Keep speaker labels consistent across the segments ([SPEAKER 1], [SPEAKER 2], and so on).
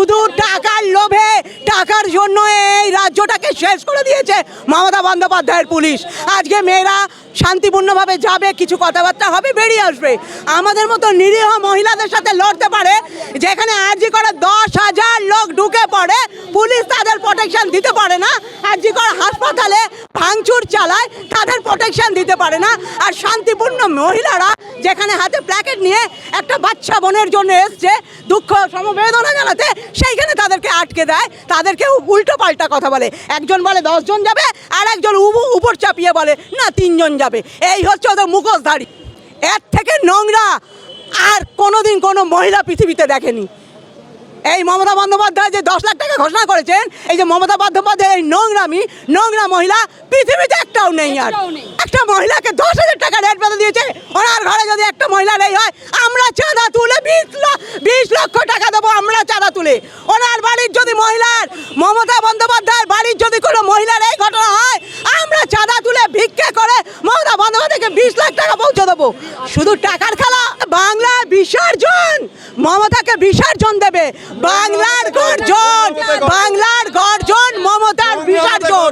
[SPEAKER 1] শুধু টাকার লোভে, টাকার জন্য এই রাজ্যটাকে শেষ করে দিয়েছে মমতা বন্দ্যোপাধ্যায়ের পুলিশ। আজকে মেয়েরা শান্তিপূর্ণভাবে যাবে, কিছু কথাবার্তা হবে, বেরিয়ে আসবে। আমাদের মতো নিরীহ মহিলাদের সাথে লড়তে পারে, যেখানে আর্জি করে দশ হাজার লোক ঢুকে পড়ে, পুলিশ তাদের প্রোটেকশন দিতে পারে না, আর্জি করে হাসপাতালে ভাঙচুর চালায়, তাদের প্রোটেকশন দিতে পারে না, আর শান্তিপূর্ণ মহিলারা যেখানে হাতে প্ল্যাকেট নিয়ে একটা বাচ্চা বোনের জন্য এসছে দুঃখ, সমবেদনা জানাতে, সেইখানে তাদেরকে আটকে দেয়, তাদেরকে উল্টো পাল্টা কথা বলে। একজন বলে দশজন যাবে, আর একজন উবু উপর চাপিয়ে বলে, না তিনজন যাবে। এই হচ্ছে ওদের মুখোশধারী। এর থেকে নোংরা আর কোনোদিন কোনো মহিলা পৃথিবীতে দেখেনি। এই মমতা বন্দ্যোপাধ্যায় যে দশ লাখ টাকা ঘোষণা করেছেন এই যে মমতা বন্দ্যোপাধ্যায় এই নোংরামি নোংরা মহিলা পৃথিবীতে একটাও নেই আর। একটা মহিলাকে দশ হাজার টাকা রেট বেঁধে দিয়েছে ওনার ঘরে যদি একটা মহিলার এই হয় আমরা চাঁদা তুলে বিশ বিশ লক্ষ টাকা দেবো আমরা চাঁদা তুলে। ওনার বাড়ির যদি মহিলার মমতা বন্দ্যোপাধ্যায়ের বাড়ির যদি কোনো মহিলার এই ঘটনা হয় আমরা চাঁদা তুলে ভিক্ষে করে মমতা বন্দ্যোপাধ্যায়কে বিশ লাখ টাকা পৌঁছে দেবো। শুধু টাকার মমতাকে বিসর্জন দেবে। বাংলার গর্জন বাংলার গর্জন মমতার বিসর্জন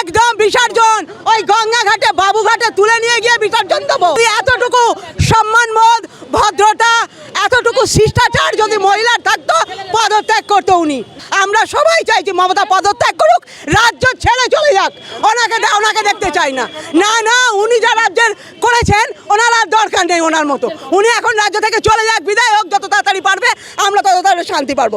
[SPEAKER 1] একদম বিসর্জন। ওই গঙ্গাঘাটে বাবুঘাটে তুলে নিয়ে গিয়ে বিসর্জন দেবো। এতটুকু সম্মানবোধ ভদ্রতা এতটুকু শিষ্টাচার যদি মহিলার থাকতো পদত্যাগ করতো উনি। আমরা সবাই চাইছি মমতা পদত্যাগ করুক রাজ্য ছেড়ে চলে যাক। ওনাকে ওনাকে দেখতে চাই না। না না উনি যা রাজ্যের করেছেন ওনার আর দরকার নেই ওনার মতো। উনি এখন রাজ্য থেকে চলে যাক বিদায় হোক যত তাড়াতাড়ি পারবে আমরা তত তাড়াতাড়ি শান্তি পারব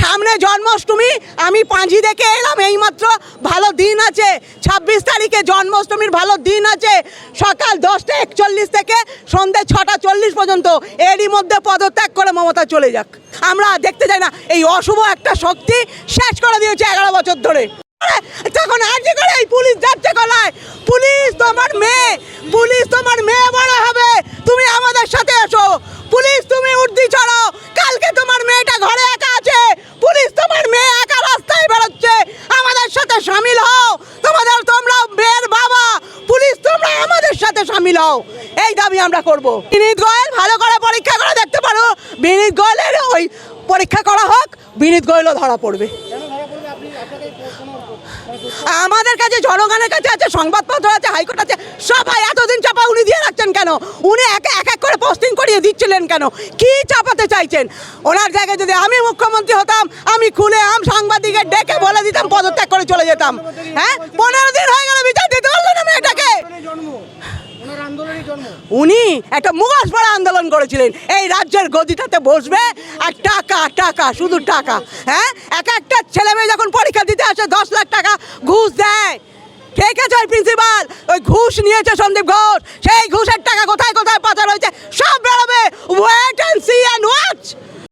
[SPEAKER 1] সামনে জন্মাষ্টমী আমি পাঁজি দেখে এলাম এইমাত্র ভালো দিন আছে। ছাব্বিশ তারিখে জন্মাষ্টমীর ভালো দিন আছে। সকাল দশটা একচল্লিশ থেকে সন্ধ্যে ছটা চল্লিশ পর্যন্ত এরই মধ্যে পদত্যাগ করে মমতা চলে যাক। আমরা দেখতে চাই না এই অশুভ একটা শক্তি শেষ করে দিয়েছে এগারো বছর ধরে। তখন আর্জি করে এই পুলিশ যাচ্ছে গলায়? পুলিশ তোমার মেয়ে। তোমার মেয়ে বড় হবে, তুমি আমাদের সাথে এসো। পুলিশ, তুমি উর্দি চড়ো কালকে তোমার মেয়েটা ঘরে একা আছে। পুলিশ তোমার মেয়ে একা রাস্তায় বেরোচ্ছে। আমাদের সাথে সামিল হও। তোমাদের তোমরা মেয়ের বাবা। পুলিশ, তোমরা আমাদের সাথে সামিল হও। এই দাবি আমরা করব। বিনীত গোয়েল, ভালো করে পরীক্ষা করে দেখতে পারো। বিনীত গোয়েলের ওই পরীক্ষা করা হোক। বিনীত গোয়েলও ধরা পড়বে। আমাদের কাছে, জনগণের কাছে আছে, সংবাদপত্র আছে, হাইকোর্ট আছে, সবাই এতদিন চাপা উনি দিয়ে রাখছেন কেন উনি এক এক এক করে পোস্টিং করিয়ে দিচ্ছিলেন কেন? কি চাপাতে চাইছেন? ওনার জায়গায় যদি আমি মুখ্যমন্ত্রী হতাম, আমি খুলে আম সাংবাদিকের ডেকে বলে দিতাম, পদত্যাগ করে চলে যেতাম। হ্যাঁ? পনেরো দিন হয়ে গেল, বিচার দিতে পারল না মেয়েটাকে। উনি একটা মুখোশ পড়া আন্দোলন করেছিলেন। এই রাজ্যের গদিটাতে বসবে আর টাকা টাকা, শুধু টাকা। হ্যাঁ? এক একটা ছেলে মেয়ে যখন পরীক্ষা দিতে আসে, দশ লাখ টাকা ঘুষ দেয়। কে কে ওই প্রিন্সিপাল ওই ঘুষ নিয়েছে সন্দীপ ঘোষ। সেই ঘুষের টাকা কোথায় কোথায় পাচার হয়েছে, সব বেরোবে। Wait and see and watch